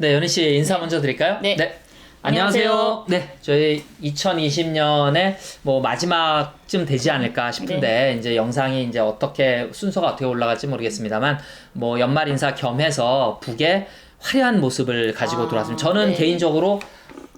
네, 연희 씨 인사 먼저 드릴까요? 네. 안녕하세요. 안녕하세요. 네, 저희 2020년에 뭐 마지막쯤 되지 않을까 싶은데 이제 영상이 이제 어떻게 순서가 어떻게 올라갈지 모르겠습니다만 뭐 연말 인사 겸해서 북의 화려한 모습을 가지고 아, 들어왔습니다. 저는 네. 개인적으로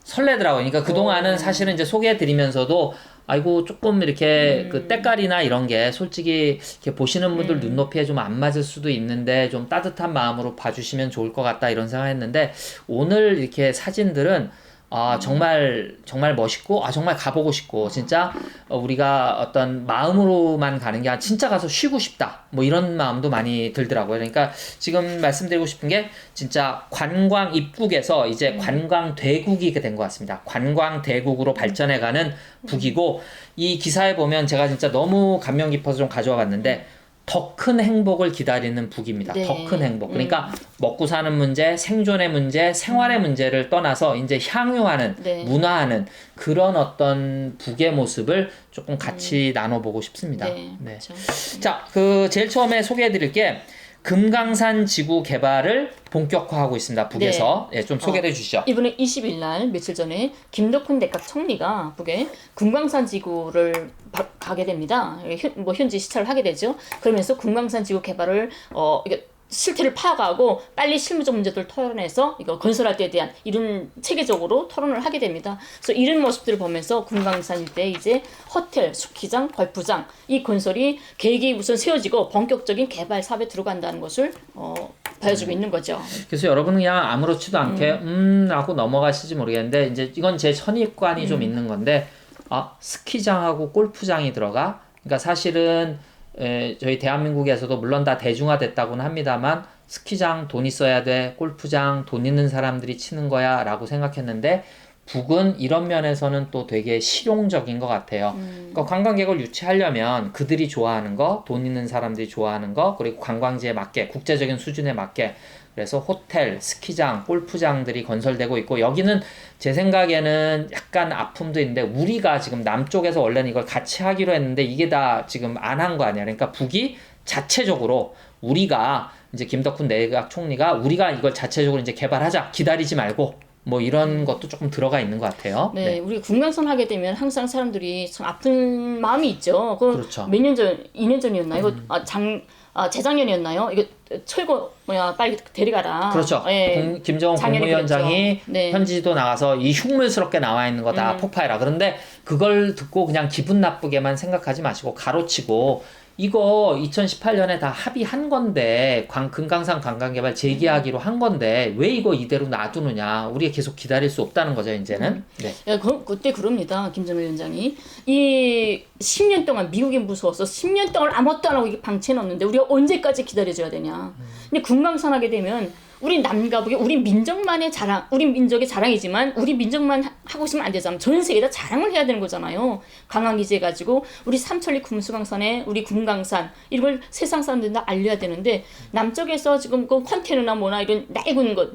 설레더라고요. 그러니까 그 동안은 오. 사실은 이제 소개해 드리면서도 아이고 조금 이렇게 음. 그 때깔이나 이런 게 솔직히 이렇게 보시는 분들 음. 눈높이에 좀 안 맞을 수도 있는데 좀 따뜻한 마음으로 봐주시면 좋을 것 같다 이런 생각했는데 오늘 이렇게 사진들은 아 음. 정말 정말 멋있고 아 정말 가보고 싶고 진짜 어, 우리가 어떤 마음으로만 가는 게 아니라 진짜 가서 쉬고 싶다 뭐 이런 마음도 많이 들더라고요 그러니까 지금 말씀드리고 싶은 게 진짜 관광 입국에서 음. 이제 관광 대국이 된 것 같습니다 관광 대국으로 발전해가는 북이고 이 기사에 보면 제가 진짜 너무 감명 깊어서 좀 가져와 봤는데 더 큰 행복을 기다리는 북입니다. 네. 더 큰 행복. 그러니까 먹고 사는 문제, 생존의 문제, 생활의 문제를 떠나서 이제 향유하는, 네. 문화하는 그런 어떤 북의 모습을 조금 같이 나눠보고 싶습니다. 네. 네. 그렇죠. 자, 그 제일 처음에 소개해드릴 게 금강산 지구 개발을 본격화하고 있습니다. 북에서 예, 좀 소개해 주시죠. 이번에 20일 날 며칠 전에 김덕훈 내각 총리가 북에 금강산 지구를 바- 가게 됩니다. 현, 뭐 현지 시찰을 하게 되죠. 그러면서 금강산 지구 개발을 어 이게 실태를 파악하고 빨리 실무적 문제들을 토론해서 이거 건설할 때에 대한 이런 체계적으로 토론을 하게 됩니다. 그래서 이런 모습들을 보면서 금강산 일대 이제 호텔, 스키장, 골프장 이 건설이 계획이 우선 세워지고 본격적인 개발 사업에 들어간다는 것을 어, 보여주고 있는 거죠. 그래서 여러분은 그냥 아무렇지도 않게 음 하고 넘어가실지 모르겠는데 이제 이건 제 선입관이 좀 있는 건데 아 스키장하고 골프장이 들어가 그러니까 사실은 에, 저희 대한민국에서도 물론 다 대중화됐다고는 합니다만 스키장 돈 있어야 돼 골프장 돈 있는 사람들이 치는 거야 라고 생각했는데 북은 이런 면에서는 또 되게 실용적인 것 같아요. 그러니까 관광객을 유치하려면 그들이 좋아하는 거, 돈 있는 사람들이 좋아하는 거, 그리고 관광지에 맞게 국제적인 수준에 맞게 그래서 호텔, 스키장, 골프장들이 건설되고 있고 여기는 제 생각에는 약간 아픔도 있는데 우리가 지금 남쪽에서 원래는 이걸 같이 하기로 했는데 이게 다 지금 안 한 거 아니야. 그러니까 북이 자체적으로 우리가 이제 김덕훈 내각 총리가 우리가 이걸 자체적으로 이제 개발하자 기다리지 말고 뭐 이런 것도 조금 들어가 있는 것 같아요. 네, 우리 군강선 하게 되면 항상 사람들이 참 아픈 마음이 있죠. 그 그렇죠. 음. 몇년 전, 2년 전이었나요? 이거 아, 장, 아, 재작년이었나요? 이거 철거 뭐야 빨리 데려가라. 그렇죠. 예. 공- 김정은 국무위원장이. 네. 편지도 나가서 이 흉물스럽게 나와 있는 거다 음. 폭파해라. 그런데 그걸 듣고 그냥 기분 나쁘게만 생각하지 마시고 가로치고 이거 2018년에 다 합의한 건데 광, 금강산 관광개발 재개하기로 한 건데 왜 이거 이대로 놔두느냐 우리가 계속 기다릴 수 없다는 거죠 이제는 네. 예, 그, 그때 그럽니다. 김정일 위원장이. 이 10년 동안 미국이 무서워서 10년 동안 아무것도 안 하고 이게 방치해 놨는데 우리가 언제까지 기다려줘야 되냐. 근데 군강산 하게 되면 우리 남과 북이 우리 민족만의 자랑, 우리 민족의 자랑이지만 우리 민족만 하- 하고 있으면 안 되잖아. 전 세계 다 자랑을 해야 되는 거잖아요. 강항 기재 가지고 우리 삼천리 금수강산에 우리 금강산 이걸 세상 사람들 다 알려야 되는데 남쪽에서 지금 그 컨테이너나 뭐나 이런 낡은 것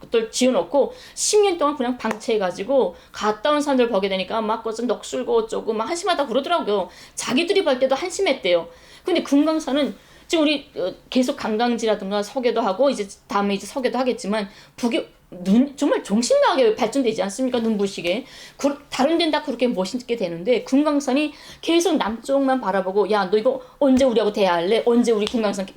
것들 지어놓고 10년 동안 그냥 방치해가지고 갔다 온 사람들 보게 되니까 막 거기서 넋술고 어쩌고 막 한심하다 그러더라고요. 자기들이 볼 때도 한심했대요. 근데 금강산은 지금 우리 어, 계속 관광지라든가 소개도 하고 이제 다음에 이제 소개도 하겠지만 북이 눈 정말 정신 나게 발전되지 않습니까 눈부시게 그, 다른 데는 다 그렇게 멋있게 되는데 금강산이 계속 남쪽만 바라보고 야 너 이거 언제 우리하고 대화할래 언제 우리 금강산 개-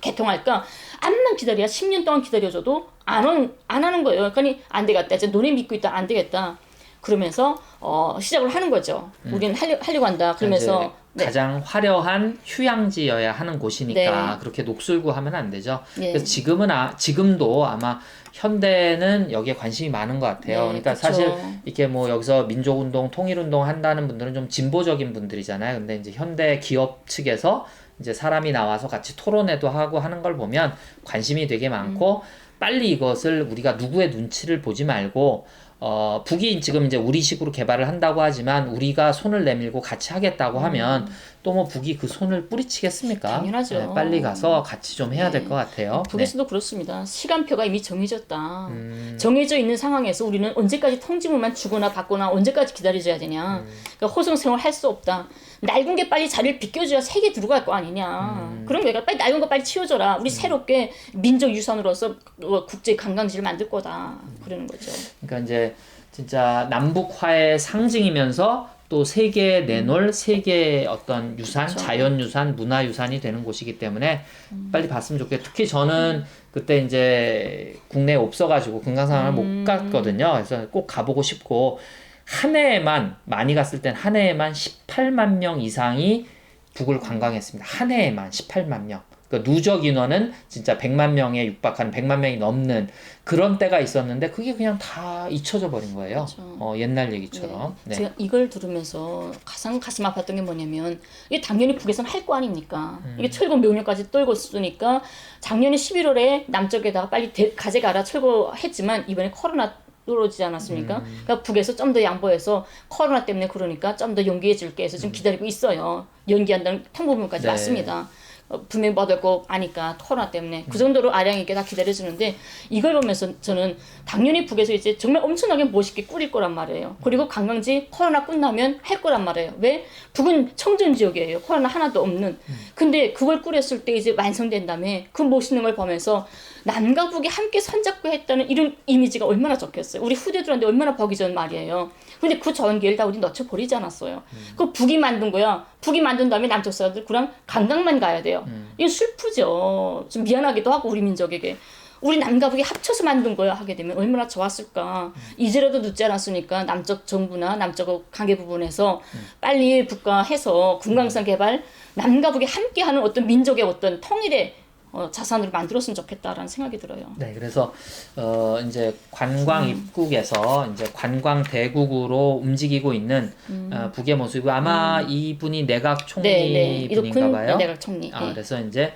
개통할까 암만 기다려야 10년 동안 기다려줘도 안, 온, 안 하는 거예요. 그러니까 안 되겠다. 이제 너네 믿고 있다. 안 되겠다. 그러면서 어, 시작을 하는 거죠. 우리는 하려, 하려고 한다. 그러면서 음. 네. 가장 화려한 휴양지여야 하는 곳이니까 네. 그렇게 녹슬고 하면 안 되죠. 네. 그래서 지금은 아, 지금도 아마 현대는 여기에 관심이 많은 것 같아요. 네, 그러니까 그쵸. 사실 이렇게 뭐 여기서 민족운동, 통일운동 한다는 분들은 좀 진보적인 분들이잖아요. 근데 이제 현대 기업 측에서 이제 사람이 나와서 같이 토론회도 하고 하는 걸 보면 관심이 되게 많고 음. 빨리 이것을 우리가 누구의 눈치를 보지 말고 어, 북이 지금 이제 우리식으로 개발을 한다고 하지만 우리가 손을 내밀고 같이 하겠다고 하면 또 뭐 북이 그 손을 뿌리치겠습니까? 음. 당연하죠. 네, 빨리 가서 같이 좀 해야 될것 같아요. 네. 북에서도 그렇습니다. 시간표가 이미 정해졌다. 음. 정해져 있는 상황에서 우리는 언제까지 통지문만 주거나 받거나 언제까지 기다려줘야 되냐. 음. 그러니까 호송 생활 할 수 없다. 낡은 게 빨리 자리를 비껴줘야 세계 들어갈 거 아니냐. 음. 그럼 내가 빨리 낡은 거 빨리 치워줘라. 우리 새롭게 민족 유산으로서 어, 국제 관광지를 만들 거다. 그러는 거죠. 그러니까 이제 진짜 남북화의 상징이면서 또 세계에 내놓을 세계의 어떤 유산, 그렇죠. 자연유산, 문화유산이 되는 곳이기 때문에 음. 빨리 봤으면 좋겠고 특히 저는 그때 이제 국내에 없어가지고 금강산을 음. 못 갔거든요. 그래서 꼭 가보고 싶고 한 해에만 많이 갔을 땐 한 해에만 18만 명 이상이 북을 관광했습니다. 한 해에만 18만 명. 그 누적 인원은 진짜 100만 명에 육박하는 100만 명이 넘는 그런 때가 있었는데 그게 그냥 다 잊혀져 버린 거예요. 그렇죠. 어, 옛날 얘기처럼. 네. 제가 이걸 들으면서 가장 가슴 아팠던 게 뭐냐면 이게 당연히 북에서는 할 거 아닙니까? 음. 이게 철거 명령까지 떨고 쓰니까 작년에 11월에 남쪽에다가 빨리 대- 가져가라 철거했지만 이번에 코로나 떨어지지 않았습니까? 음. 그러니까 북에서 좀 더 양보해서 코로나 때문에 그러니까 좀더 연기해 줄게 해서 지금 기다리고 있어요. 연기한다는 통보문까지 음. 네. 왔습니다. 어, 분명히 받을 거 아니까 코로나 때문에 그 정도로 아량 있게 다 기다려주는데 이걸 보면서 저는 당연히 북에서 이제 정말 엄청나게 멋있게 꾸릴 거란 말이에요. 그리고 관광지 코로나 끝나면 할 거란 말이에요. 왜? 북은 청정 지역이에요. 코로나 하나도 없는. 근데 그걸 꾸렸을 때 이제 완성된 다음에 그 멋있는 걸 보면서 남과 북이 함께 손잡고 했다는 이런 이미지가 얼마나 적혔어요. 우리 후대들한테 얼마나 좋은 말이에요. 근데 그 전기를 다 우리 넣쳐 버리지 않았어요. 그 북이 만든 거야. 북이 만든 다음에 남쪽 사람들 그냥 관광만 가야 돼요. 이건 슬프죠. 좀 미안하기도 하고 우리 민족에게. 우리 남과 북이 합쳐서 만든 거야 하게 되면 얼마나 좋았을까. 이제라도 늦지 않았으니까 남쪽 정부나 남쪽 관계 부분에서 빨리 북과 해서 금강산 개발 남과 북이 함께하는 어떤 민족의 어떤 통일의 어, 자산으로 만들었으면 좋겠다라는 생각이 들어요. 네, 그래서 어 이제 관광 음. 입국에서 이제 관광 대국으로 움직이고 있는 어, 북의 모습이고 아마 이분이 내각 총리 음. 네, 네. 분인가 이덕훈 봐요. 내각 총리. 아, 예. 그래서 이제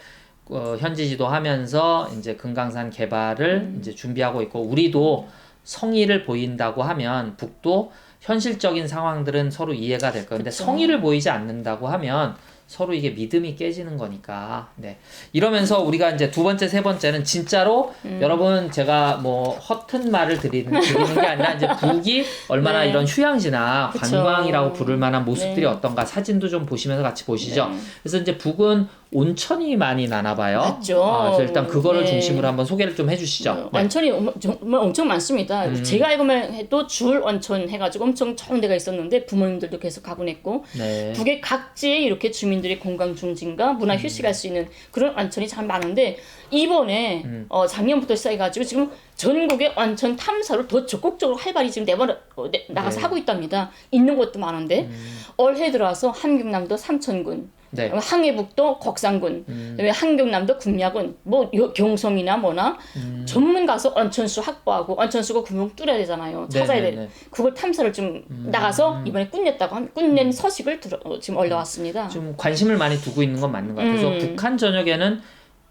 어, 현지 지도 하면서 이제 금강산 개발을 음. 이제 준비하고 있고 우리도 성의를 보인다고 하면 북도 현실적인 상황들은 서로 이해가 될 건데 그쵸. 성의를 보이지 않는다고 하면 서로 이게 믿음이 깨지는 거니까 네 이러면서 우리가 이제 두 번째 세 번째는 진짜로 음. 여러분 제가 뭐 허튼 말을 드리는, 드리는 게 아니라 이제 북이 얼마나 네. 이런 휴양지나 그쵸. 관광이라고 부를 만한 모습들이 네. 어떤가 사진도 좀 보시면서 같이 보시죠. 네. 그래서 이제 북은 온천이 많이 나나 봐요. 맞죠. 아, 그래서 일단 그거를 네. 중심으로 한번 소개를 좀 해주시죠. 어, 네. 음. 원천이 엄- 정말 엄청 많습니다. 제가 알고만 해도 줄 원천 해가지고 엄청 좋은 데가 있었는데 부모님들도 계속 가곤 했고 네. 북의 각지에 이렇게 주민들이 건강 중진과 문화 음. 휴식할 수 있는 그런 원천이 참 많은데 이번에 음. 어, 작년부터 시작해가지고 지금 전국의 원천 탐사를 더 적극적으로 활발히 지금 내버려 어, 내- 나가서 네. 하고 있답니다. 있는 곳도 많은데 올해 들어와서 함경남도 삼천군, 네. 항해북도 곡산군, 음. 한경남도 금야군, 뭐 요- 경성이나 뭐나 음. 전문 가서 언천수 확보하고 언천수가 구멍 뚫어야 되잖아요. 찾아야 돼. 네네네. 음. 그걸 탐사를 좀 나가서 이번에 끝냈다고 함- 끝낸 서식을 들어, 어, 지금 올라왔습니다. 좀 관심을 많이 두고 있는 건 맞는 것 같아요. 음. 그래서 북한 전역에는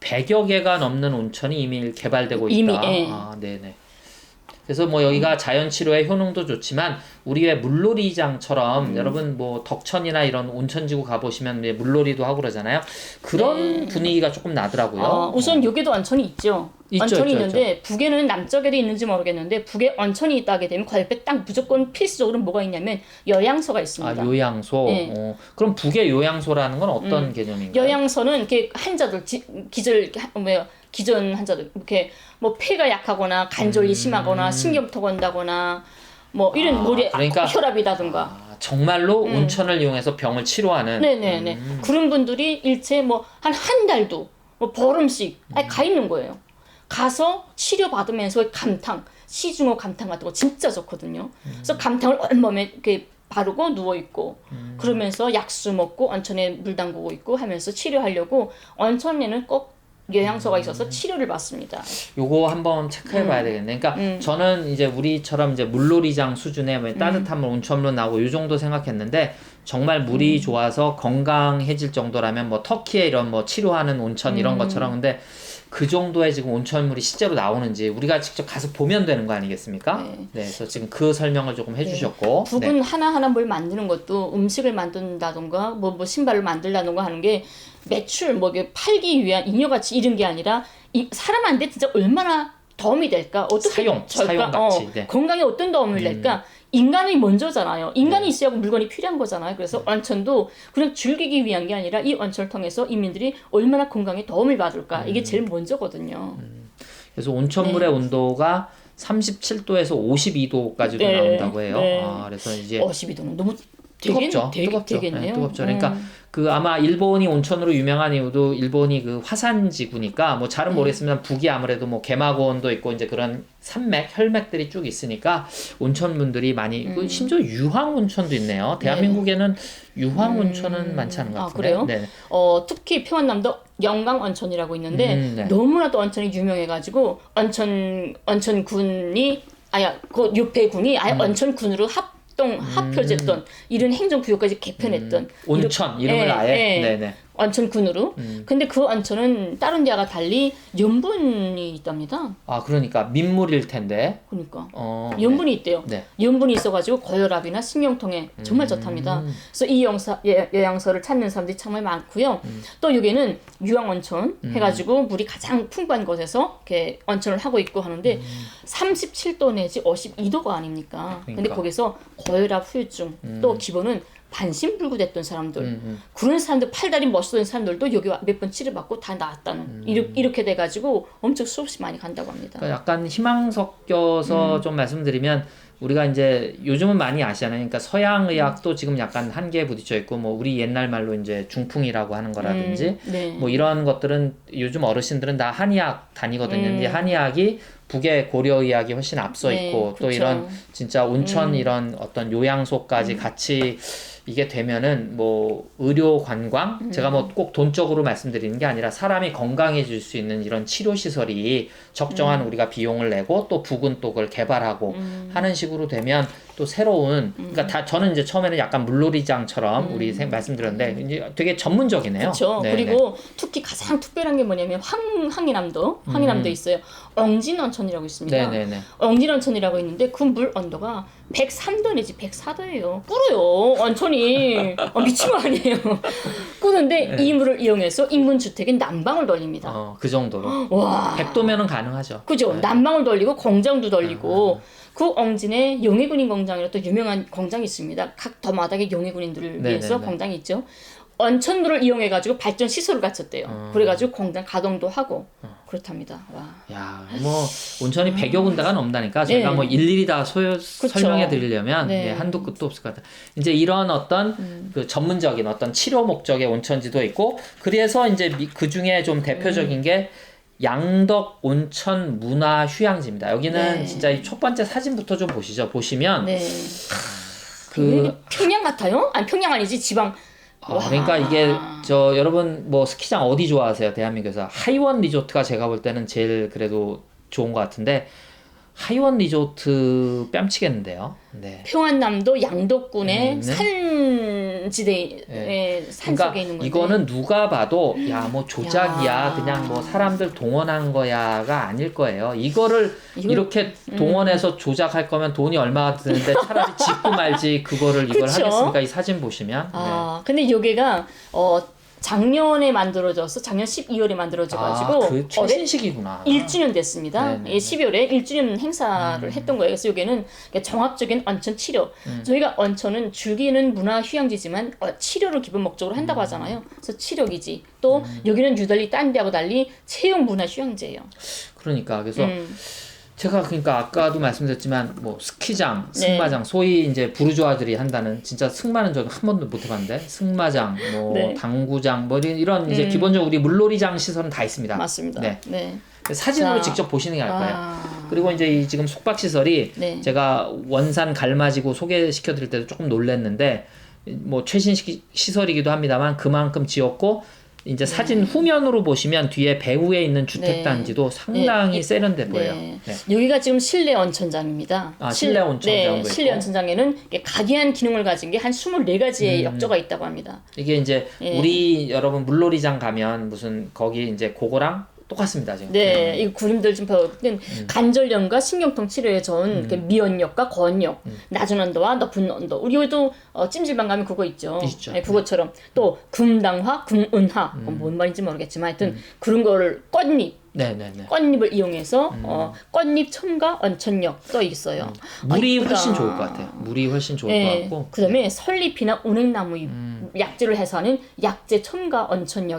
100여 개가 넘는 온천이 이미 개발되고 있다. 이미, 예. 아, 네네. 그래서 뭐 여기가 자연 치료의 효능도 좋지만 우리 왜 물놀이장처럼 음. 여러분 뭐 덕천이나 이런 온천지구 가보시면 왜 물놀이도 하고 그러잖아요. 그런 분위기가 조금 나더라고요. 네. 어, 우선 여기도 언천이 있죠. 있죠, 언천이 있죠, 있는데 북에는 남쪽에도 있는지 모르겠는데 북에 언천이 있다게 되면 그 옆에 딱 무조건 필수적으로 뭐가 있냐면 여양소가 아 있습니다. 요양소. 예. 어, 그럼 북의 요양소라는 건 어떤 개념인가요? 여양서는 이렇게 환자들 지, 기절 하- 뭐야 기존 환자들 이렇게 뭐 폐가 약하거나 간절이 심하거나 신경부터 건다거나 뭐 이런 음. 아, 머리 그러니까- 혈압이라든가 아, 정말로 온천을 이용해서 병을 치료하는. 음. 네네네 그런 분들이 일체 뭐 한 한 달도 뭐 보름씩 아니, 가 있는 거예요. 가서 치료 받으면서 감탕 시중어 감탕 같은 거 진짜 좋거든요. 그래서 감탕을 온몸에 이렇게 바르고 누워 있고 그러면서 약수 먹고 온천에 물 담그고 있고 하면서 치료하려고 온천에는 꼭 영양소가 있어서 치료를 받습니다. 요거 한번 체크해 봐야 되겠네. 그러니까 저는 이제 우리처럼 이제 물놀이장 수준의 뭐 따뜻한 물 온천 물 나오고 요 정도 생각했는데 정말 물이 좋아서 건강해질 정도라면 뭐 터키의 이런 뭐 치료하는 온천 이런 것처럼 근데 그 정도의 지금 온천물이 실제로 나오는지 우리가 직접 가서 보면 되는 거 아니겠습니까? 네. 네. 그래서 지금 그 설명을 조금 해주셨고. 네. 북은 하나하나 뭘 만드는 것도 음식을 만든다던가 뭐, 뭐 신발을 만들다던가 하는 게 매출 뭐 팔기 위한 잉여같이 이런 게 아니라 이 사람한테 진짜 얼마나 도움이 될까 어떻게 사용, 절까? 사용가치, 어, 네. 음. 건강에 어떤 도움을 낼까 인간이 먼저잖아요 인간이 있어야 물건이 필요한 거잖아요 그래서 온천도 그냥 즐기기 위한 게 아니라 이 온천을 통해서 인민들이 얼마나 건강에 도움을 받을까 음. 이게 제일 먼저거든요 그래서 온천물의 온도가 37도에서 52도까지도 네. 나온다고 해요. 네. 아, 그래서 이제 어 12도는 너무 뜨겁죠. 되겠, 뜨겁죠. 되겠네요 네, 뜨겁죠. 그러니까 음. 그 아마 일본이 온천으로 유명한 이유도 일본이 그 화산지구니까 뭐 잘은 네. 모르겠지만 북이 아무래도 뭐 개마고원도 있고 이제 그런 산맥, 혈맥들이 쭉 있으니까 온천 분들이 많이 음. 그 심지어 유황 온천도 있네요. 대한민국에는 유황 온천은 많지 않은 것 아, 같은데. 네. 어, 특히 평안남도 영강 온천이라고 있는데 음, 네. 너무나도 온천이 유명해가지고 온천 온천군이 아야 그 옆에 군이 아예 음. 온천군으로 합 동 합혀졌던 이런 행정구역까지 개편했던 온천 이렇게- 이름을 예, 아예 예. 네네. 온천군으로. 음. 근데 그 온천은 다른 데와 달리 염분이 있답니다. 아 그러니까 민물일 텐데. 그러니까 어. 염분이 있대요. 네. 염분이 있어가지고 고혈압이나 신경통에 정말 좋답니다. 음. 그래서 이 영사, 예, 요양서를 찾는 사람들이 정말 많고요. 음. 또 여기는 유황온천 해가지고 물이 가장 풍부한 곳에서 이렇게 온천을 하고 있고 하는데 37도 내지 52도가 아닙니까? 근데 음. 그러니까. 거기서 고혈압, 후유증 또 기본은 반신불구됐던 사람들 음, 음. 그런 사람들 팔다리 멋있던 사람들도 여기 몇 번 치료받고 다 나았다는 음. 이렇게, 이렇게 돼가지고 엄청 수없이 많이 간다고 합니다. 그러니까 약간 희망 섞여서 좀 말씀드리면 우리가 이제 요즘은 많이 아시잖아요. 그러니까 서양 의학도 지금 약간 한계에 부딪혀 있고 뭐 우리 옛날 말로 이제 중풍이라고 하는 거라든지 음, 네. 뭐 이런 것들은 요즘 어르신들은 다 한의학 다니거든요. 음. 근데 한의학이 북의 고려 의학이 훨씬 앞서 네, 있고 또 그쵸. 음. 이런 진짜 온천 이런 어떤 요양소까지 같이 이게 되면은 뭐 의료 관광 음. 제가 뭐 꼭 돈적으로 말씀드리는 게 아니라 사람이 건강해질 수 있는 이런 치료 시설이 적정한 음. 우리가 비용을 내고 또또 그걸 개발하고 하는 식으로 되면 또 새로운 음. 그러니까 다 저는 이제 처음에는 약간 물놀이장처럼 우리 생- 말씀드렸는데 이제 되게 전문적이네요. 그렇죠. 네, 그리고 특히 가장 특별한 게 뭐냐면 황, 황해남도, 황해남도 있어요. 엉진원천이라고 있습니다. 음. 네네네. 엉진원천이라고 있는데 그물 온도가 103도 내지 104도예요. 끓어요. 온천이. 어, 미친 거 아니에요. 끓는데 이 물을 이용해서 인문 주택에 난방을 돌립니다. 네. 어, 그 정도로. 와. 100도면은 가능하죠. 그죠? 네. 난방을 돌리고 공장도 돌리고 그 엉진에 영해군인 공장이라 또 유명한 공장이 있습니다. 각 더마다의 영해군인들을 네, 위해서 네, 네. 공장이 있죠. 온천물을 이용해 가지고 발전 시설을 갖췄대요. 어. 그래가지고 공장 가동도 하고 그렇답니다. 와. 야, 뭐 온천이 100여 군데가 넘다니까 저희가 아. 네. 뭐 일일이 다 소요 그쵸. 설명해 드리려면 네. 음. 예, 한도 끝도 없을 것 같아요. 이제 이런 어떤 그 전문적인 어떤 치료 목적의 온천지도 있고 그래서 이제 그 중에 좀 음. 대표적인 게 양덕 온천 문화 휴양지입니다. 여기는 네. 진짜 이 첫 번째 사진부터 좀 보시죠. 보시면 네. 그그 평양 같아요? 아니 평양 아니지 지방. 아, 그러니까 이게 저 여러분 뭐 스키장 어디 좋아하세요? 대한민국에서 하이원 리조트가 제가 볼 때는 제일 그래도 좋은 것 같은데 하이원 리조트 뺨치겠는데요. 네. 평안남도 양덕군의 음, 네. 산 지대에 산 그러니까 속에 있는 건데. 이거는 누가 봐도 야 뭐 조작이야 야. 그냥 뭐 사람들 동원한 거야가 아닐 거예요. 이거를 이거- 음. 이렇게 동원해서 조작할 거면 돈이 얼마가 드는데 차라리 짓고 말지 그거를 이걸 그쵸? 하겠습니까? 이 사진 보시면. 네. 아, 근데 여기가 어 작년에 만들어져서 작년 12월에 만들어져 가지고 아, 그 최신식이구나. 1주년 됐습니다. 네네네. 음. 예, 12월에 1주년 행사를 했던 거예요. 그래서 여기는 종합적인 온천 치료. 음. 저희가 온천은 즐기는 문화 휴양지지만 어, 치료를 기본 목적으로 한다고 하잖아요. 그래서 치료기지. 또 음. 여기는 유달리 딴 데하고 달리 체육 문화 휴양지예요. 그러니까 그래서 음. 제가 그러니까 아까도 말씀드렸지만 뭐 스키장, 네. 승마장, 소위 이제 부르주아들이 한다는 진짜 승마는 저는 한 번도 못 해봤는데 승마장, 뭐 네. 당구장, 뭐 이런- 이런 이제 음. 기본적으로 우리 물놀이장 시설은 다 있습니다. 맞습니다. 네. 네. 사진으로 자. 직접 보시는 게 나을 거예요. 아. 그리고 이제 이 지금 숙박 시설이 네. 제가 원산 갈마지고 소개시켜 드릴 때도 조금 놀랬는데 뭐 최신 시- 시설이기도 합니다만 그만큼 지었고 이제 사진 후면으로 보시면 뒤에 배후에 있는 주택 네. 단지도 상당히 네. 세련돼 보여요. 네. 네. 여기가 지금 실내 온천장입니다. 아, 실- 실내 온천장도 네, 실내. 온천장에는 각이한 기능을 가진 게 한 24가지의 음. 역조가 있다고 합니다. 이게 이제 예. 우리 여러분 물놀이장 가면 무슨 거기 이제 그거랑 똑같습니다 지금. 네, 이 구름들 좀. 그땐 음. 관절염과 신경통 치료에 좋은 이렇게 미온역과 고온역, 음. 낮은 온도와 높은 온도. 우리도 어, 찜질방 가면 그거 있죠. 있죠. 음. 네, 그것처럼 또 금당화, 금은화, 그건 뭔 말인지 모르겠지만 하여튼 그런 거를 깻잎, 네네네. 깻잎을 이용해서 음. 어, 깻잎 첨가 온천역 또 있어요. 물이 아. 훨씬 좋을 것 같아요. 물이 훨씬 좋을 것 네, 같고. 음. 그다음에 설리피나 운행나무 잎, 약재를 해서 하는 약재 첨가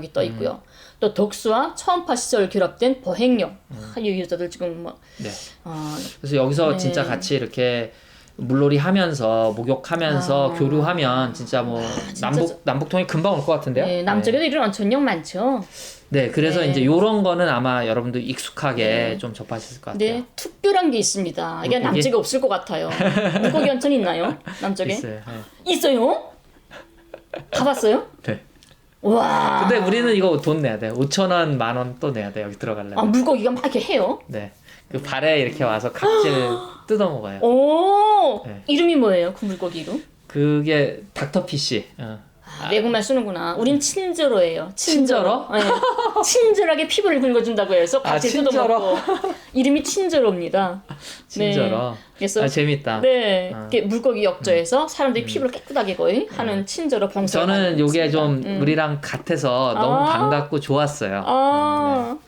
음. 또 있고요. 또 독수와 초음파 시절 결합된 보행역. 음. 아, 이 여자들 지금 뭐 네. 어, 그래서 여기서 네. 진짜 같이 이렇게 물놀이 하면서 목욕하면서 아. 교류하면 진짜 뭐 남북 남북통이 금방 올 것 같은데요. 네, 남쪽에도 이런 온천역 많죠. 네, 그래서 네. 이제 요런 거는 아마 여러분도 익숙하게 좀 접하실 것 같아요. 네, 특별한 게 있습니다. 이게 물고기? 남쪽에 없을 것 같아요. 물고기 온천 있나요? 남쪽에? 있어요. 네. 있어요? 가봤어요? 네. 와. 근데 우리는 이거 돈 내야 돼. 5천 원, 만 원 또 내야 돼. 여기 들어가려면. 아, 물고기가 막 이렇게 해요? 네. 그 발에 이렇게 와서 각질 뜯어 먹어요. 오, 네. 이름이 뭐예요? 그 물고기 이름? 그게 닥터피쉬. 어. 아, 외국말 쓰는구나. 우린 친저로예요. 친저로? 네. 친절하게 피부를 긁어준다고 해서 아, 같이 친저로? 뜯어먹고. 이름이 친저로입니다. 친절어. 그래서 아, 재밌다. 네, 어. 이렇게 물고기 역조해서 사람들이 피부를 깨끗하게 거의 하는 친저로 봉사. 음. 저는 요게 좀 우리랑 같아서 너무 아. 반갑고 좋았어요. 아. 네.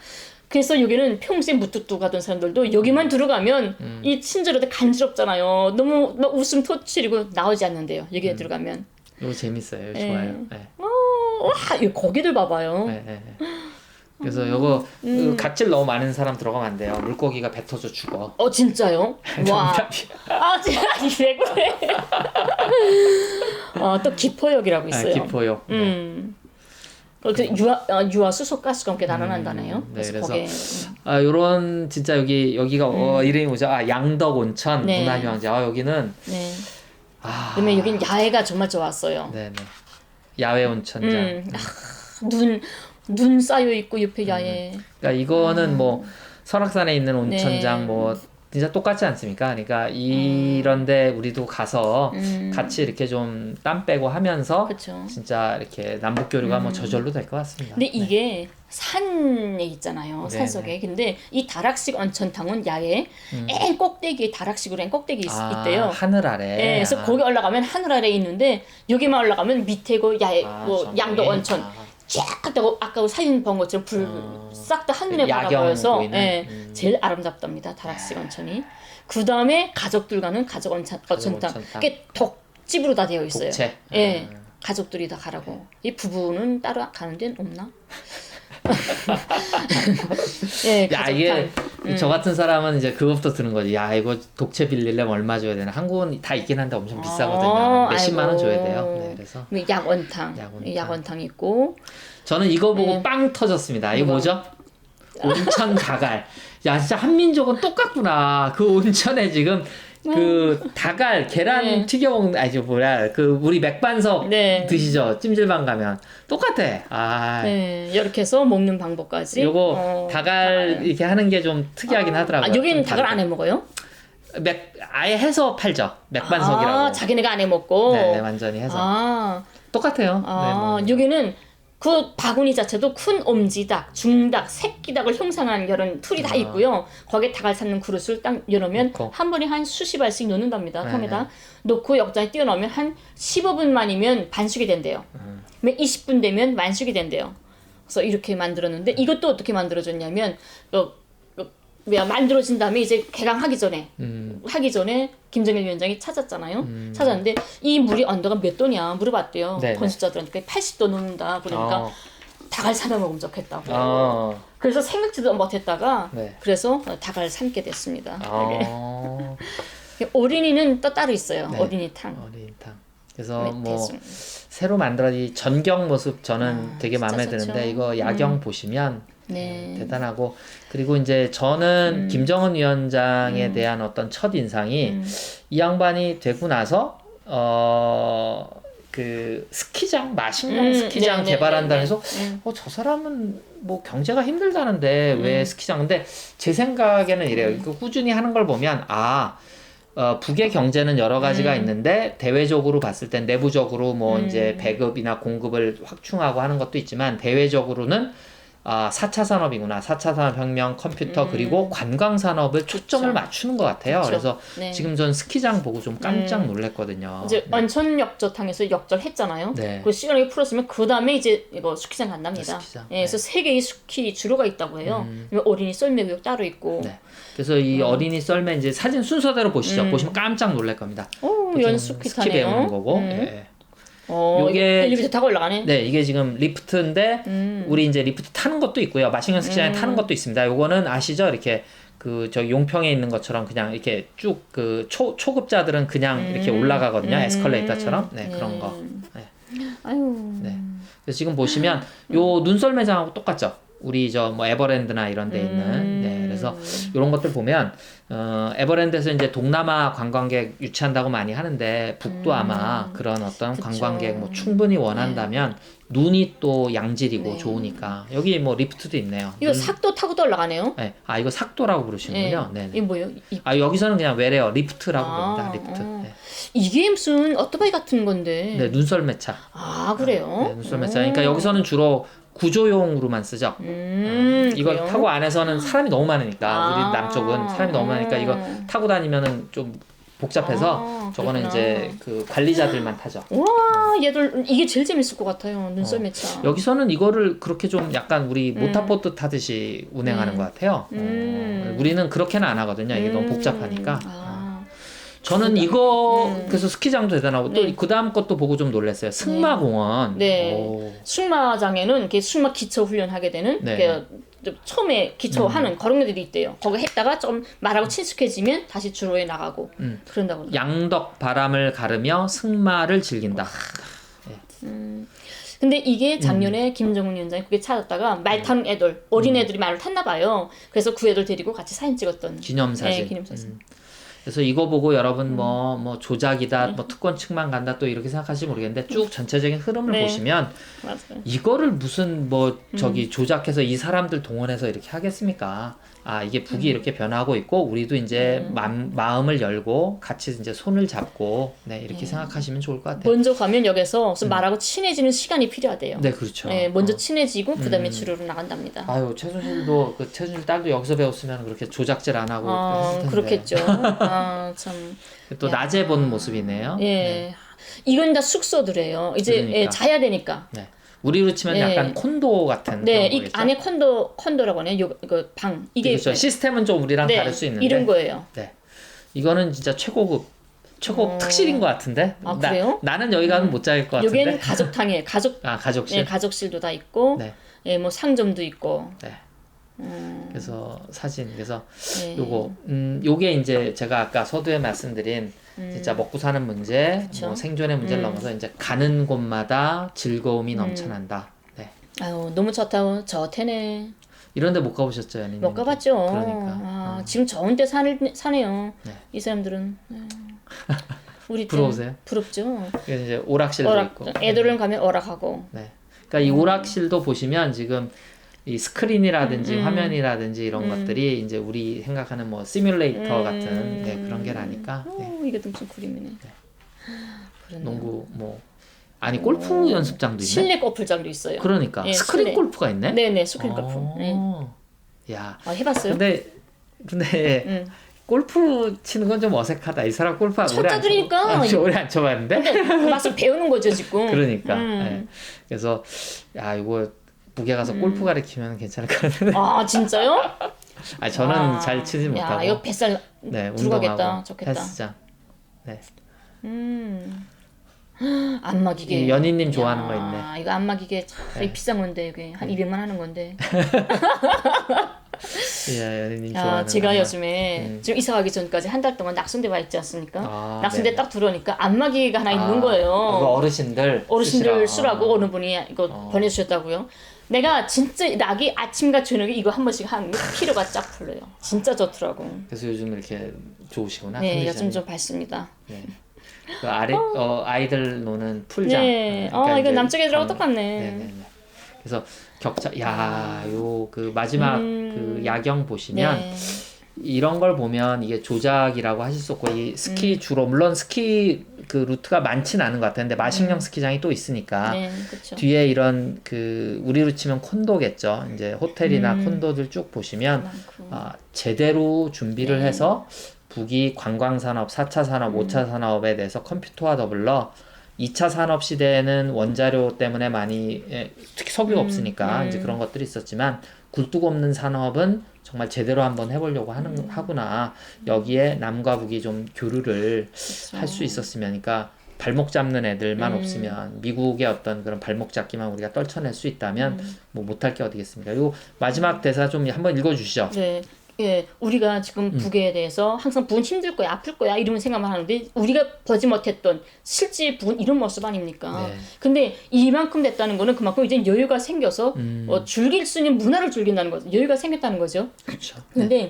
그래서 여기는 평생 무뚝뚝 하던 사람들도 여기만 음. 들어가면 이 친절한데 간지럽잖아요. 너무 막 웃음 터치리고 나오지 않는데요. 여기에 들어가면. 이거 재밌어요. 네. 좋아요. 네. 어, 와, 이 거기들 봐봐요. 네, 네, 네. 그래서 요거 음. 그 각질 너무 많은 사람 들어가면 안 돼요. 물고기가 뱉어져 죽어. 어 진짜요? 와. 아, 진짜 왜 그래? 어, 또 기포역이라고 아, 있어요. 기포요. 네. 음. 그렇게 유화 어, 유화 수소 가스가 함께 나눠난다네요. 네, 그래서, 거기에 아, 요런 진짜 여기 여기가 어, 이름이 뭐죠? 아, 양덕 온천 음. 네. 문화휴양지. 아, 여기는 네. 아, 그다음에 여긴 야외가 정말 좋았어요. 네, 네. 야외 온천장. 음. 눈, 눈 쌓여 있고 옆에 야외. 그러니까 이거는 뭐 설악산에 있는 온천장 음. 네. 뭐 진짜 똑같지 않습니까? 그러니까 이런데 우리도 가서 음. 같이 이렇게 좀 땀 빼고 하면서 그렇죠. 진짜 이렇게 남북 교류가 뭐 저절로 될 것 같습니다. 근데 이게 산에 있잖아요. 네, 산 속에. 근데 이 다락식 온천탕은 야외 엔 꼭대기에 다락식으로 엔 꼭대기 있, 아, 있대요. 하늘 아래. 예, 그래서 아. 거기 올라가면 하늘 아래 있는데 여기만 올라가면 밑에고 야외 아, 뭐. 양도 온천 아. 쫙 하고 아까 사진 본 것처럼 불 어. 싹다 하늘에 야경 바라보여서 보이는? 예, 음. 네. 제일 아름답답니다. 다락식 온천이. 그 다음에 가족들 가는 가족 온천, 온천탕. 온천탕. 이게 독집으로 다 되어 있어요. 독채? 예, 아. 가족들이 다 가라고. 이 부부는 따로 가는 데는 없나? 예, 야. 이게 음. 저 같은 사람은 이제 그것부터 드는 거지. 야 이거 독채 빌리려면 얼마 줘야 되나? 한국은 다 있긴 한데 엄청 비싸거든요. 어, 몇십만 원 아이고. 줘야 돼요. 네, 그래서 뭐 약원탕, 약원탕. 약원탕 있고 저는 이거 보고 네. 빵 터졌습니다. 이거? 뭐죠? 온천 다갈. 야 진짜 한민족은 똑같구나. 그 온천에 지금 그 다갈 계란 네. 튀겨 먹는 아니 저 뭐야 그 우리 맥반석 네. 드시죠 찜질방 가면 똑같아. 아 네, 이렇게 해서 먹는 방법까지. 요거 어, 다갈 이렇게 하는 게 좀 특이하긴 하더라고요. 아, 여기는 좀 다르게. 안해 먹어요? 맥 아예 해서 팔죠. 맥반석이라고. 아, 자기네가 안 해 먹고. 네, 네, 완전히 해서 아, 똑같아요. 아, 네, 뭐. 여기는 그 바구니 자체도 큰 엄지닭, 중닭, 새끼닭을 형상한 이런 툴이 다 아. 있고요. 거기에 닭을 찾는 그릇을 딱 열어면 넣고. 한 번에 한 수십 알씩 넣는답니다. 네, 텀에다 놓고 역장에 띄워 넣으면 한 15분 만이면 반숙이 된대요. 음. 그러면 20분 되면 만숙이 된대요. 그래서 이렇게 만들었는데 이것도 어떻게 만들어졌냐면 뭐야 만들어진 다음에 이제 개강하기 전에 음, 하기 전에 김정일 위원장이 찾았잖아요. 찾았는데 이 물이 온도가 몇 도냐 물어봤대요. 네네. 건축자들한테 80도 넣는다. 그러니까 어, 사다 먹으면 좋겠다고. 어, 그래서 생각지도 못했다가 네. 그래서 닭을 삶게 됐습니다. 어, 어린이는 또 따로 있어요. 네. 어린이탕. 어린이탕. 그래서 네, 뭐 대충. 새로 만들어진 이 전경 모습 저는 아, 되게 마음에 좋죠. 드는데 이거 야경 보시면 네. 대단하고 그리고 이제 저는 김정은 위원장에 대한 어떤 첫 인상이 음. 이 양반이 되고 나서 어. 그 스키장 마식령 음, 스키장 네, 네, 개발한다 네, 해서 네. 음. 어저 사람은 뭐 경제가 힘들다는데 왜 스키장 근데 제 생각에는 이래요 음. 꾸준히 하는 걸 보면 아 어, 북의 경제는 여러 가지가 음. 있는데 대외적으로 봤을 땐 내부적으로 뭐 이제 배급이나 공급을 확충하고 하는 것도 있지만 대외적으로는 아, 4차 산업이구나. 4차 산업혁명, 컴퓨터, 그리고 관광 산업을 초점을 맞추는 것 같아요. 음. 그쵸. 그래서 네. 지금 전 스키장 보고 좀 깜짝 놀랐거든요. 이제 네. 원천 역전탕에서 역전했잖아요. 네. 그 시간이 풀었으면 그 다음에 이제 이거 스키장 간답니다. 스키장. 예, 그래서 세 개의 스키 주로가 있다고 해요. 어린이 썰매구역 따로 있고. 네. 그래서 이 어린이 썰매 이제 사진 순서대로 보시죠. 보시면 깜짝 놀랄 겁니다. 오, 이런 스키 배우는. 거고. 음. 예. 어, 이게 엘리베이터 타고 올라가네. 네, 이게 지금 리프트인데 음. 우리 이제 리프트 타는 것도 있고요. 마싱건 스키장에 타는 것도 있습니다. 요거는 아시죠? 이렇게 그 저 용평에 있는 것처럼 그냥 이렇게 쭉 그초 초급자들은 그냥 이렇게 올라가거든요. 에스컬레이터처럼. 네, 그런 거. 네. 아유. 네. 그래서 지금 보시면 요 눈썰매장하고 똑같죠. 우리 저 뭐 에버랜드나 이런 데 있는 음. 네 그래서 이런 것들 보면 어 에버랜드에서 이제 동남아 관광객 유치한다고 많이 하는데 북도 아마 그런 어떤 음. 그쵸. 네. 관광객 뭐 충분히 원한다면 눈이 또 양질이고 좋으니까 여기 뭐 리프트도 있네요. 이거 눈- 삭도 타고도 올라가네요. 네. 아 이거 삭도라고 부르시는군요. 네. 네. 이게 뭐예요? 이, 아 여기서는 그냥 외래어 리프트라고 아, 부릅니다. 리프트. 어. 네. 이게 무슨 오토바이 같은 건데. 네, 눈썰매차. 아 그래요? 네, 눈썰매차. 그러니까 여기서는 주로 구조용으로만 쓰죠. 음, 이걸 그래요? 타고 안에서는 사람이 너무 많으니까 아. 우리 남쪽은 사람이 너무 많으니까 이거 음. 타고 다니면은 좀 복잡해서 아, 저거는 그렇구나. 이제 그 관리자들만 타죠. 와 얘들 이게 제일 재밌을 것 같아요 눈썰매 차. 어. 여기서는 이거를 그렇게 좀 약간 우리 모타보트 타듯이 운행하는 것 같아요. 음. 어, 우리는 그렇게는 안 하거든요. 이게 너무 음. 복잡하니까. 아, 저는 이거 그래서 스키장도 대단하고 네. 또그 다음 것도 보고 좀 놀랐어요. 승마공원. 네. 오. 승마장에는 이렇게 승마 기초 훈련하게 되는 네. 음. 그좀 처음에 기초하는 거렁이들이 있대요. 거기 했다가 좀 말하고 친숙해지면 다시 주로에 나가고 음. 그런다고. 양덕 바람을 가르며 승마를 즐긴다. 근데 이게 음. 작년에 김정은 위원장이 그게 찾았다가 말 타는 애들 어린 애들이 말을 탔나 봐요. 그래서 그 애들 데리고 같이 사진 찍었던. 기념사진. 네, 기념사진. 음. 그래서 이거 보고 여러분 뭐뭐 조작이다, 뭐 특권 측만 간다 또 이렇게 생각하실지 모르겠는데 쭉 전체적인 흐름을 네. 보시면 맞아요. 이거를 무슨 뭐 저기 음. 조작해서 이 사람들 동원해서 이렇게 하겠습니까? 아 이게 북이 음. 이렇게 변하고 있고 우리도 이제 맘, 마음을 열고 같이 이제 손을 잡고 네 이렇게 생각하시면 좋을 것 같아요. 먼저 가면 역에서 무슨 말하고 친해지는 시간이 필요하대요. 네 그렇죠. 네, 먼저 어. 친해지고 그다음에 주로로 나간답니다. 아유 최순실도 그 최순실 딸도 여기서 배웠으면 그렇게 조작질 안 하고 아, 했을 텐데. 그렇겠죠. 아, 참. 또 낮에 보는 모습이네요. 예. 이건 다 숙소들이에요. 이제 그러니까. 예, 자야 되니까. 네. 우리로 치면 네. 약간 콘도 같은 네, 그런 이. 안에 컨도 컨도라고 하네요. 요, 이거 방 이게 그렇죠. 시스템은 좀 우리랑 네, 다를 수 있는데 이런 거예요. 네. 이거는 진짜 최고급 최고 특실인 것 같은데 아, 나, 그래요? 나는 여기 가면 못 자일 것 같은데 여기는 가족탕이에요. 가족 아 가족실 네, 가족실도 다 있고, 네. 예, 뭐 상점도 있고. 네. 그래서 사진 그래서 예. 요거 음 요게 이제 제가 아까 서두에 말씀드린 진짜 먹고 사는 문제 음. 그쵸. 뭐 생존의 문제를 넘어서 이제 가는 곳마다 즐거움이 음. 넘쳐난다 네. 아유 너무 좋다. 저태네. 이런데 못 가보셨죠 연인님 못 가봤죠. 그러니까 아, 지금 좋은 데 사는, 사네요. 네. 이 사람들은. 네. 우리 때 부러우세요? 부럽죠. 그래서 이제 오락실도 오락, 있고 애들은 가면 오락하고. 네. 그러니까 이 오락실도 보시면 지금 이 스크린이라든지 음, 화면이라든지 이런 것들이 이제 우리 생각하는 뭐 시뮬레이터 같은 네, 그런 게 나니까 네. 오, 이게 무슨 그림이네. 그러네요. 농구 뭐 아니 골프 연습장도 있네. 실내 골프장도 있어요. 그러니까 예, 스크린 실내. 골프가 있네. 네네 스크린 골프. 네. 어. 야. 아, 해봤어요? 근데 근데 응. 골프 치는 건 좀 어색하다. 이 사람 골프 첫자들이니까. 쳐- 아, 오래 안 쳐봤는데. 맛을 배우는 거죠 지금. 그러니까. 음. 네. 그래서 야 이거 북에 가서 골프 가르치면 괜찮을 것 같은데. 아 진짜요? 아 저는 아, 잘 치지 야 못하고. 이거 뱃살 네, 들어가겠다. 좋겠다. 헬스장. 네. 음. 안마기계. 이 연인님 좋아하는 거 있네. 아 이거 안마기계 참 네. 비싼 건데 이게 한 200만 하는 건데. 예, 연인님 야 좋아하는. 제가 음악. 요즘에 음. 지금 이사 가기 전까지 한 달 동안 낙선대 와 있지 않습니까? 아, 낙선대 네네. 딱 들어오니까 안마기계가 하나 아, 있는 거예요. 어르신들 어르신들 쓰시라. 쓰라고 어느 분이 이거 어. 보내주셨다고요. 내가 진짜 낙이 아침과 저녁에 이거 한 번씩 하는 게 피로가 쫙 풀려요. 진짜 좋더라고. 그래서 요즘 이렇게 좋으시구나. 네, 컨디션이. 요즘 좀 밝습니다. 네. 그 아래 어, 아이들 노는 풀장. 네, 그러니까 어 이거 남쪽 애들하고 방- 똑같네. 네, 네, 네. 그래서 격차 야, 요 그 마지막 음. 그 야경 보시면 네. 이런 걸 보면 이게 조작이라고 하실 수 없고 이 스키 음. 주로 물론 스키 그 루트가 많지는 않은 것 같은데 마식령 스키장이 또 있으니까 음. 네. 뒤에 이런 그 우리로 치면 콘도겠죠. 이제 호텔이나 음. 콘도들 쭉 보시면. 아, 제대로 준비를 네. 해서 북이 관광산업, 4차 산업, 음. 5차 산업에 대해서 컴퓨터와 더불어 2차 산업 시대에는 원자료 때문에 많이 예, 특히 석유가 음, 없으니까 음. 이제 그런 것들이 있었지만 굴뚝 없는 산업은 정말 제대로 한번 해보려고 하는 음. 하구나 여기에 남과 북이 좀 교류를. 할 수 있었으면 그러니까 발목 잡는 애들만 음. 없으면 미국의 어떤 그런 발목 잡기만 우리가 떨쳐낼 수 있다면 음. 뭐 못할 게 어디겠습니까? 요 마지막 대사 좀 한번 읽어주시죠. 네. 예, 우리가 지금 음. 북에 대해서 항상 북은 힘들 거야, 아플 거야 이런 생각만 하는데 우리가 보지 못했던 실제 북은 이런 모습 아닙니까? 네. 근데 이만큼 됐다는 거는 그만큼 이제 여유가 생겨서 음. 어, 즐길 수 있는 문화를 즐긴다는 거죠. 여유가 생겼다는 거죠. 그렇죠. 근데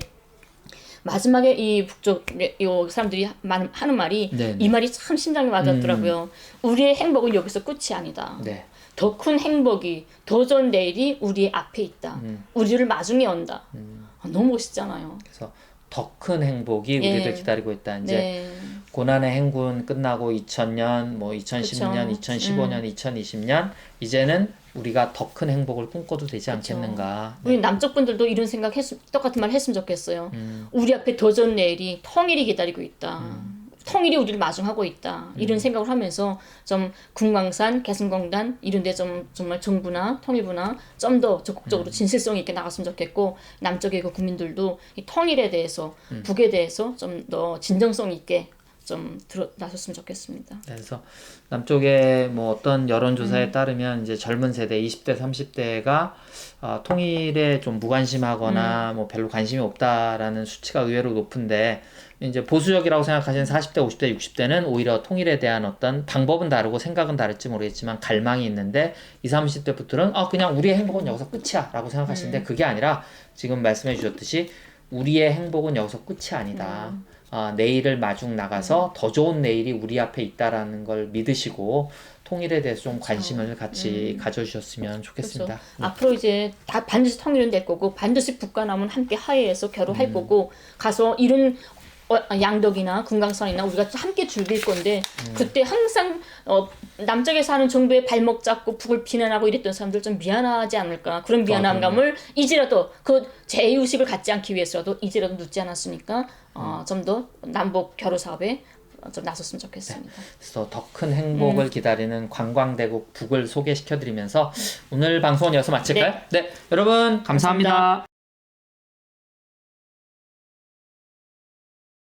마지막에 이 북쪽 요 사람들이 하- 하는 말이 네, 네. 이 말이 참 심장에 와닿더라고요. 우리의 행복은 여기서 끝이 아니다. 네. 더큰 행복이 더 좋은 내일이 우리 앞에 있다. 음. 우리를 마중에 온다. 아, 너무 멋있잖아요. 그래서 더 큰 행복이 예. 우리를 기다리고 있다. 이제 네. 고난의 행군 끝나고 2000년, 뭐 2016년, 그쵸. 음. 2015년, 2020년 이제는 우리가 더 큰 행복을 꿈꿔도 되지 않겠는가. 우리 남쪽 분들도 이런 생각 했 똑같은 말 했으면 좋겠어요. 음. 우리 앞에 더 좋은 내일이 통일이 기다리고 있다. 통일이 우리를 마중하고 있다. 이런 음. 생각을 하면서 좀 금강산, 개성공단 이런 데 좀 정말 정부나 통일부나 좀더 음. 적극적으로 진실성 있게 나갔으면 좋겠고 남쪽의 그 국민들도 이 통일에 대해서 음. 북에 대해서 좀 더 진정성 있게 좀 들어 나섰으면 좋겠습니다. 그래서 남쪽의 뭐 어떤 여론 조사에 음. 따르면 이제 젊은 세대 20대 30대가 어, 통일에 좀 음. 무관심하거나 뭐 별로 관심이 없다라는 수치가 의외로 높은데 이제 보수적이라고 생각하시는 40대 50대 60대는 오히려 통일에 대한 어떤 방법은 다르고 생각은 다를지 모르겠지만 갈망이 있는데 20, 30대부터는 어 그냥 우리의 행복은 여기서 끝이야 라고 음. 생각하시는데 그게 아니라 지금 말씀해 주셨듯이 우리의 행복은 여기서 끝이 아니다. 음. 아, 내일을 마중 나가서 더 좋은 내일이 우리 앞에 있다라는 걸 믿으시고 통일에 대해서 좀 관심을 같이 가져주셨으면 좋겠습니다. 그렇죠. 앞으로 이제 다 반드시 통일은 될 거고 반드시 북과 남은 함께 화해해서 결혼할 음. 거고 가서 이런 어, 양덕이나 금강산이나 우리가 함께 즐길 건데 음. 그때 항상 어, 남쪽에 사는 정부의 발목 잡고 북을 비난하고 이랬던 사람들 좀 미안하지 않을까 그런 미안한 그럼요. 감을 이제라도 그 제의식을 갖지 않기 위해서라도 이제라도 늦지 않았으니까 어, 좀더 남북 결혼 사업에 어, 좀 나섰으면 좋겠습니다. 그래서 더 큰 행복을 음. 기다리는 관광대국 북을 소개시켜드리면서 오늘 방송은 여기서 마칠까요? 네, 여러분 감사합니다.